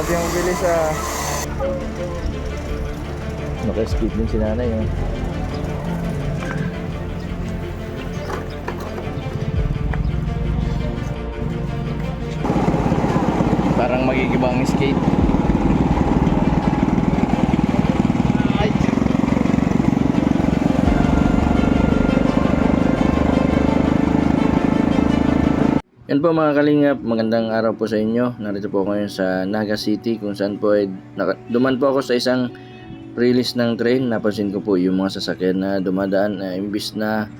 Grabe ang bilis ah. Naka-skip din si nanay oh. Parang magigibang skate. Yan po mga kalingap, magandang araw po sa inyo. Narito po ngayon sa Naga City kung saan po ay duman po ako sa isang release ng train. Napansin ko po yung mga sasakyan na dumadaan na imbis na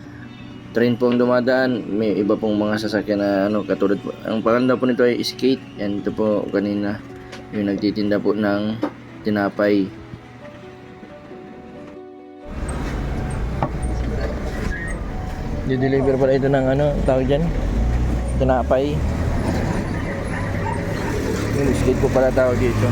train po ang dumadaan, may iba pong mga sasakyan na ano katulad po. Ang pangalan daw po nito ay skate. Yan ito po kanina yung nagtitinda po ng tinapay. Di-deliver pala ito ng ano, tawag dyan? Tinapay. Yung skate ko pala tawag dito.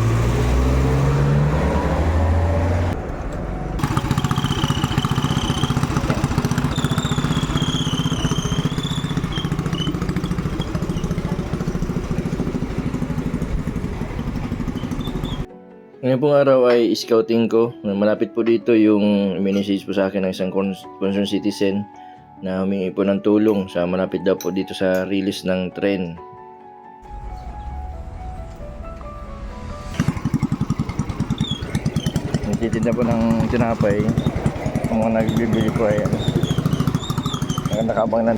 Ngayon pong araw ay scouting ko. Malapit po dito yung message po sa akin ng isang concerned citizen na humingi po ng tulong sa malapit daw po dito sa release ng tren. Nagtitinda po ng tinapay. Ang mga nagbibili po ay ano, nakabang ng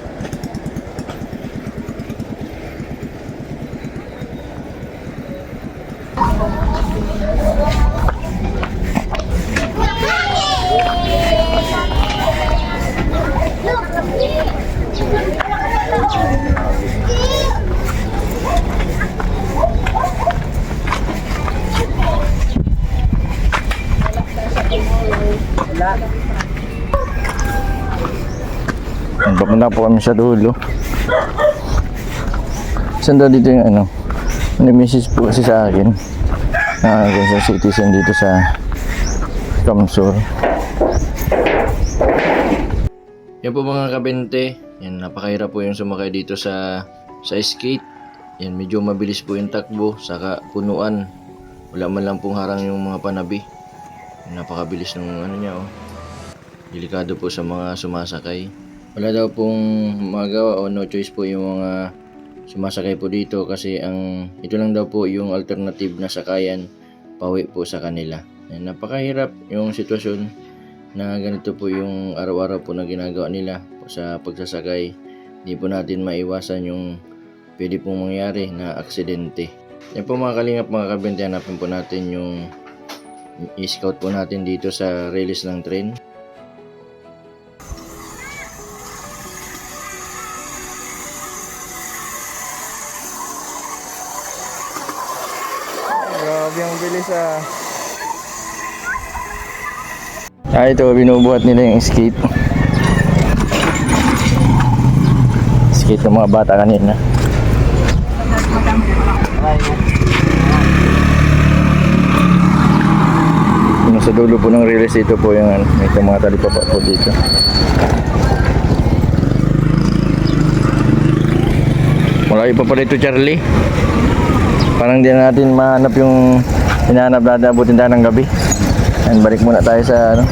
Papunta po kami sa dulo. Saan dito yung ano? May message po kasi sa akin. Na uh, sa citizen dito sa Kamsur. Yan po mga kabente. Yan, napakahirap po yung sumakay dito sa sa skate. Yan, medyo mabilis po yung takbo. Saka punuan. Wala man lang pong harang yung mga panabi. Napakabilis ng ano niya oh. Delikado po sa mga sumasakay. Wala daw pong magawa o no choice po yung mga sumasakay po dito kasi ang ito lang daw po yung alternative na sakayan pawi po sa kanila. Napakahirap yung sitwasyon na ganito po yung araw-araw po na ginagawa nila sa pagsasakay. Hindi po natin maiwasan yung pwede pong mangyari na aksidente. Yan po mga kalingap mga kabente, hanapin po natin yung i-scout po natin dito sa release ng train. Grabe ang bilis ah. Ah, ito, binubuhat nila yung skate. Skate ng mga bata kanina. Yung sa dulo po ng release ito po yung ano, itong mga talipapa po dito. Malayo pa pala ito Charlie. Parang di na natin mahanap yung hinahanap natin abutin tayo ng gabi. And balik muna tayo sa ano,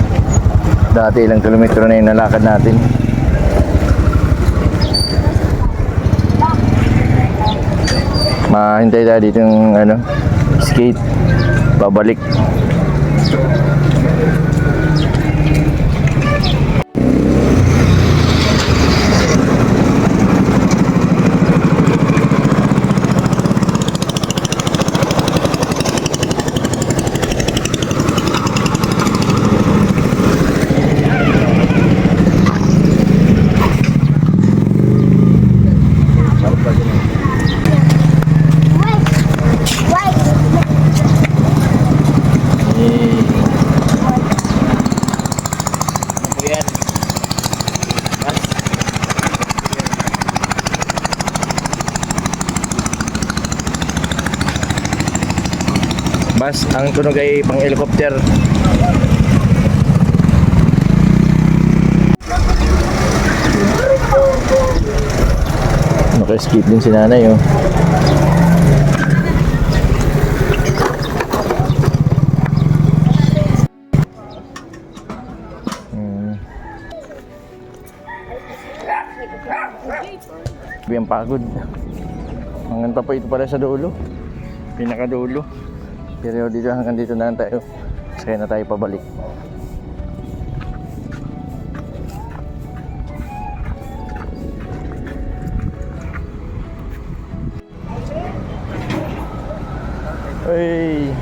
dati ilang kilometro na yung nalakad natin. Mahintay tayo dito yung ano, skate. Babalik. ang kuno kay pang helicopter naka-skip din si nanay oh hmm. Biyang pagod. Hanggang pa ito pala sa dulo. Pinakadulo. Pero dito hanggang dito na lang tayo. Kaya na tayo pabalik. Hey.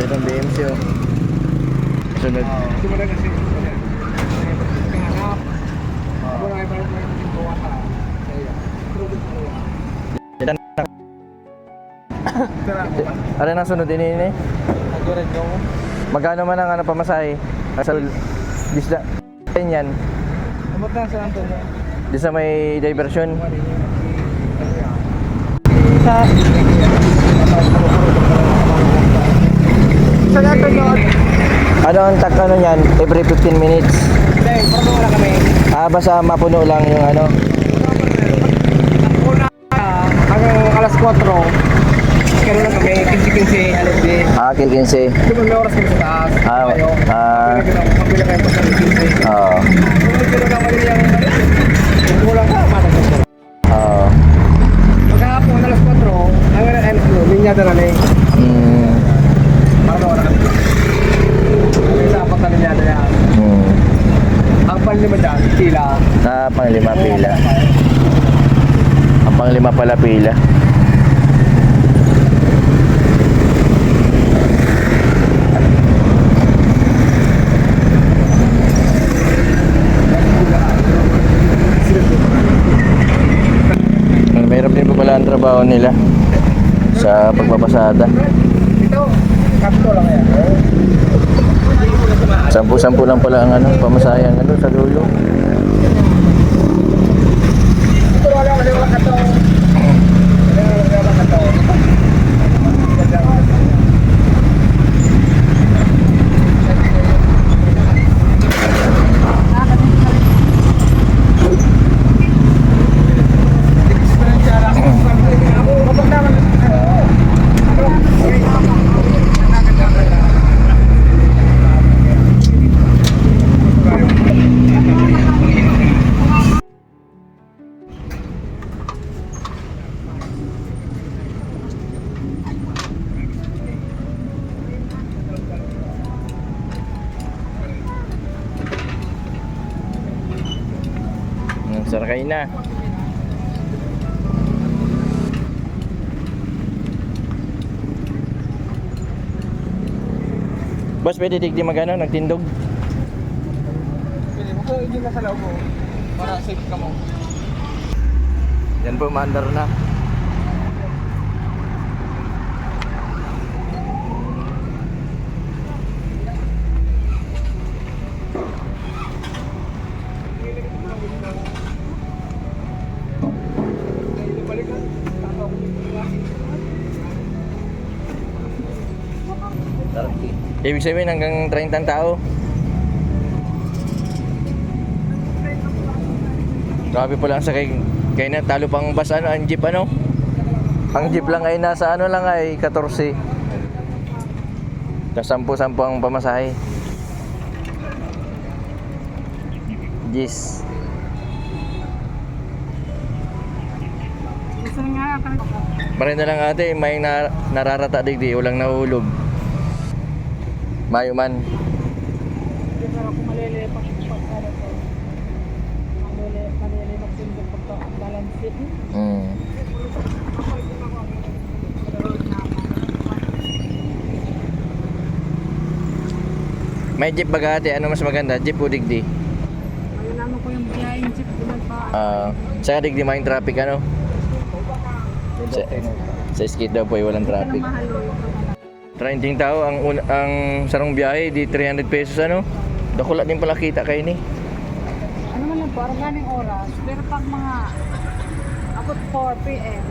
Dito ang BMC oh. Sunod. Dito na. Ano na sunod din ini? Magkano man ang ano pamasahe? Asal disda. Yan. Di sa may diversion. Sa... Sa lahat. Ano ang tak ano yan? Every 15 minutes. Hindi, parang wala kami. Ah, basta mapuno lang yung ano. Una, hanggang alas 4, kaya lang kami, 15-15, alas 10. Ah, kill 15. Di ba may oras kami sa taas? Ah, Tayo. ah. Pabili kayo pa sa 15. Oo. Kung hindi na naman yung kung kulang ka, matag ka. Oo. Maghapon, alas 4, hanggang alas 2, linyada na eh. Mm. Para wala kami. Kami sa apat na linyada yan. Mm. Ang panlima dyan, sila. Ah, panglima pila. Ang panglima pala pila. Ang Mahirap din po pala ang trabaho nila sa pagpapasada. Sampu-sampu lang pala ang ano, pamasahe ano sa dulo. Pwede digdi magano, nagtindog? Pili mo ko, hindi na sa loob mo. Para safe ka mo. Yan po, maandar na. Ibig sabihin hanggang 30 tao. Grabe pala ang sakay. Kaya na talo pang bus ano, ang jeep ano? Ang jeep lang ay nasa ano lang ay 14. Tapos 10-10 ang pamasahe. Nga, Marin na lang ate, may na, nararata digdi, walang nahulog. Mayo man. kung malilipat pag ano to. Malili- Malilipat yung pagka balance sheet. Mm. May jeep ba ate? Ano mas maganda? Jeep o digdi? Ayun ko yung biyayang jeep doon pa. Ah, sa digdi maing traffic ano? Sa, sa skate daw po ay walang Pero traffic. mahal. Trending tao ang un- ang sarong biyahe di 300 pesos ano? Dakula din pala kita kay ni. Ano man lang po, ganing oras. Pero pag mga abot 4 p.m.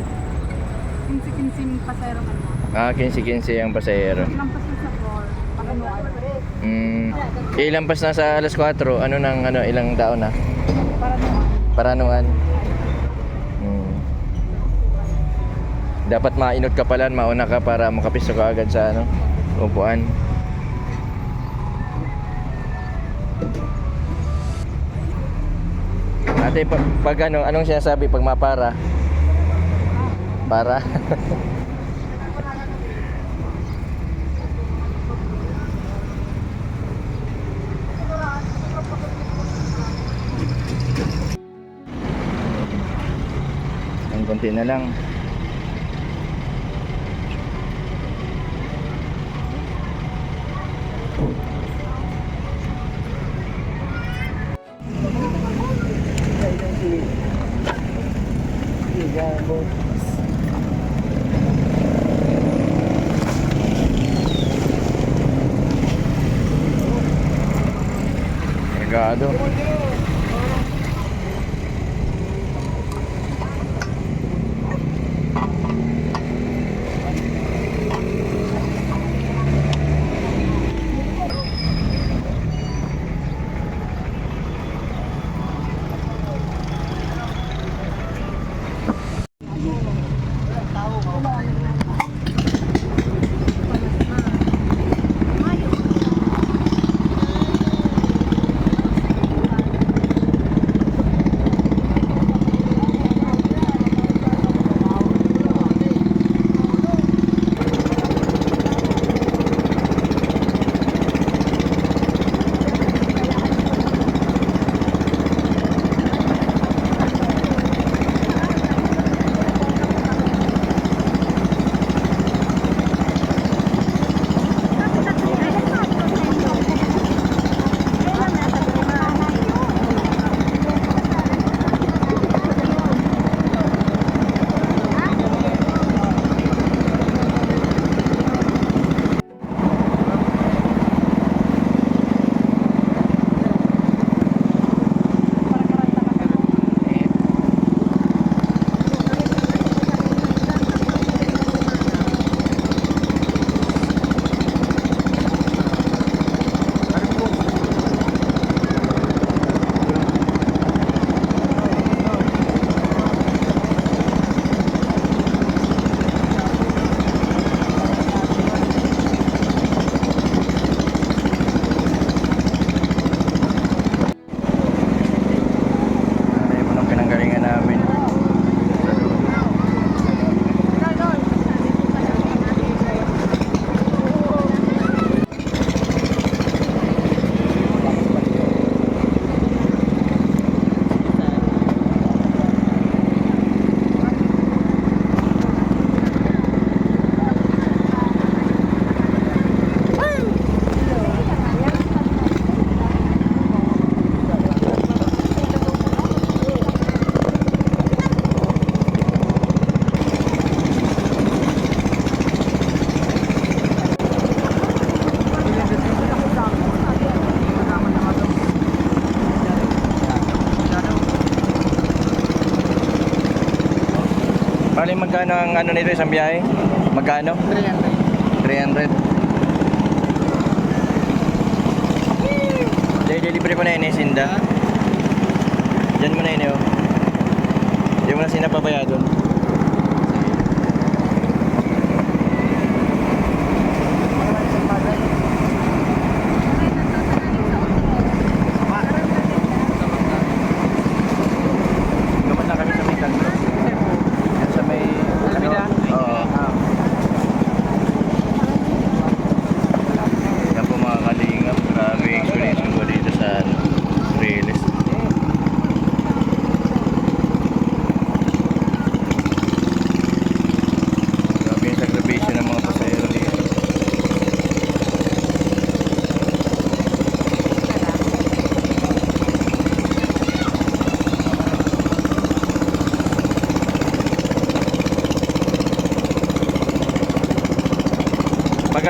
15-15 pasero man. Ah, 15-15 ang pasahero. Lampas na sa 4. Pag ano. Mm, ilampas na sa alas 4, ano nang ano ilang tao na? Para naman. Paranuan. Mm. Dapat mainot ka pala, mauna ka para makapisto ka agad sa ano, upuan. Ate, pag, pag ano, anong sinasabi pag mapara? Para? Ang konti na lang. Magkano ang ano nito isang biyahe? Magkano? 300. Dahil delivery mo na yun eh, Sinda. Diyan mo na yun eh, oh. Hindi mo na sinapabayadon. Lumad na kami sa may kanto. Yan sa may... Ano? Oo. Yan po mga kalingap. Grabe experience ko dito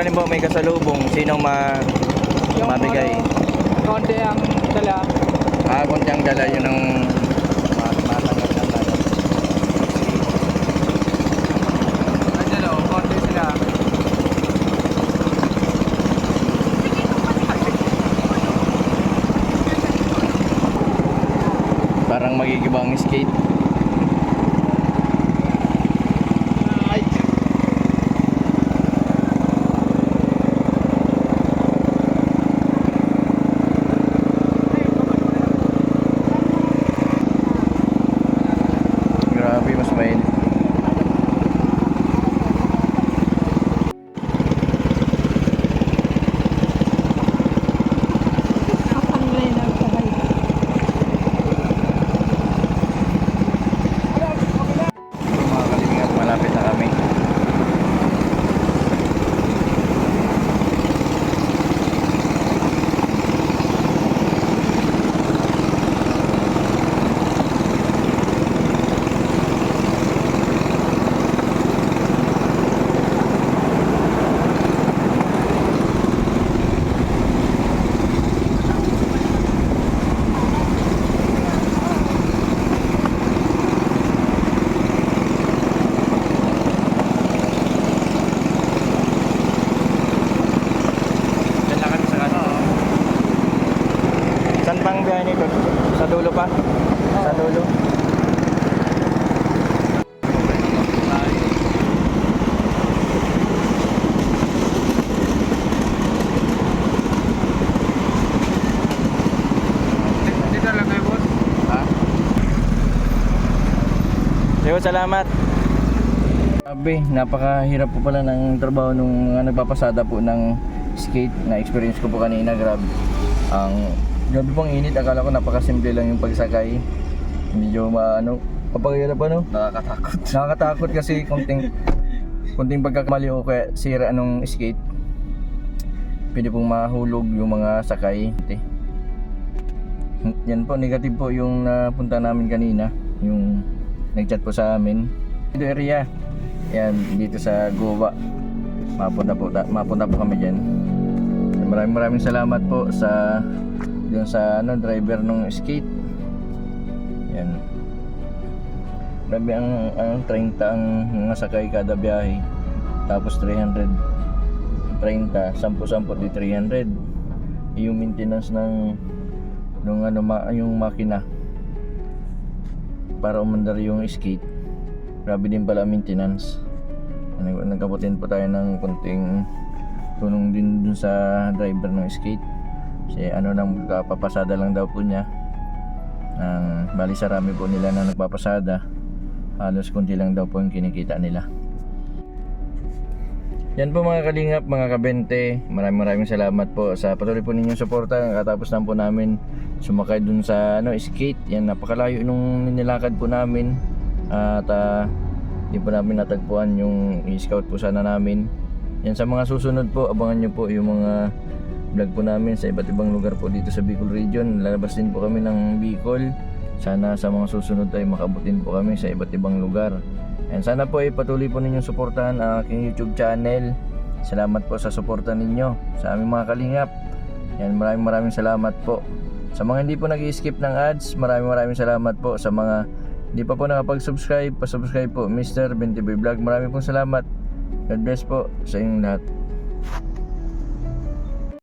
po may kasalubong, sinong ma mabigay? ano, konti ang dala. Ah, kung tiyang dala yun ang konti. Parang magigibang skate. Ay, Grabe, mas mainit. Kapanglay ng sabay. Mga kalingap, malapit na kami. Diyan lang kami sa kanan. Saan pang biyahe nito? Sa dulo pa? Sa dulo? Yo, salamat. Sabi, napakahirap po pala ng trabaho nung uh, nagpapasada po ng skate na experience ko po kanina, grab. Ang grabe pong init, akala ko napakasimple lang yung pagsakay. Medyo maano, papaghirap ano? Nakakatakot. Nakakatakot kasi konting konting pagkakamali o kaya sira anong skate. Pwede pong mahulog yung mga sakay. Yan po, negative po yung napunta namin kanina. Yung nagchat po sa amin. Dito area. Yan, dito sa Goa. Mapunta po, ta- mapunta po kami dyan. Maraming maraming salamat po sa yung sa ano, driver ng skate. Yan. Grabe ang, ang 30 ang mga sakay kada biyahe. Tapos 300 30, 10-10 di 300. Yung maintenance ng nung ano ma, yung makina para umandar yung skate grabe din pala maintenance Nag- nagkabutin po tayo ng kunting tulong din dun sa driver ng skate kasi ano nang papasada lang daw po niya ang bali sarami po nila na nagpapasada halos kunti lang daw po yung kinikita nila yan po mga kalingap, mga kabente. Maraming maraming salamat po sa patuloy po ninyong suporta. Katapos lang po namin sumakay dun sa ano, skate. Yan, napakalayo nung nilakad po namin. At ah, di po namin natagpuan yung i-scout po sana namin. Yan sa mga susunod po, abangan nyo po yung mga vlog po namin sa iba't ibang lugar po dito sa Bicol Region. Lalabas din po kami ng Bicol. Sana sa mga susunod ay makabutin po kami sa iba't ibang lugar. And sana po ay patuloy po ninyong suportahan ang aking YouTube channel. Salamat po sa suporta ninyo sa aming mga kalingap. Yan, maraming maraming salamat po. Sa mga hindi po nag skip ng ads, maraming maraming salamat po. Sa mga hindi pa po nakapag-subscribe, pa-subscribe po Mr. 20 Vlog. Maraming pong salamat. God bless po sa inyong lahat.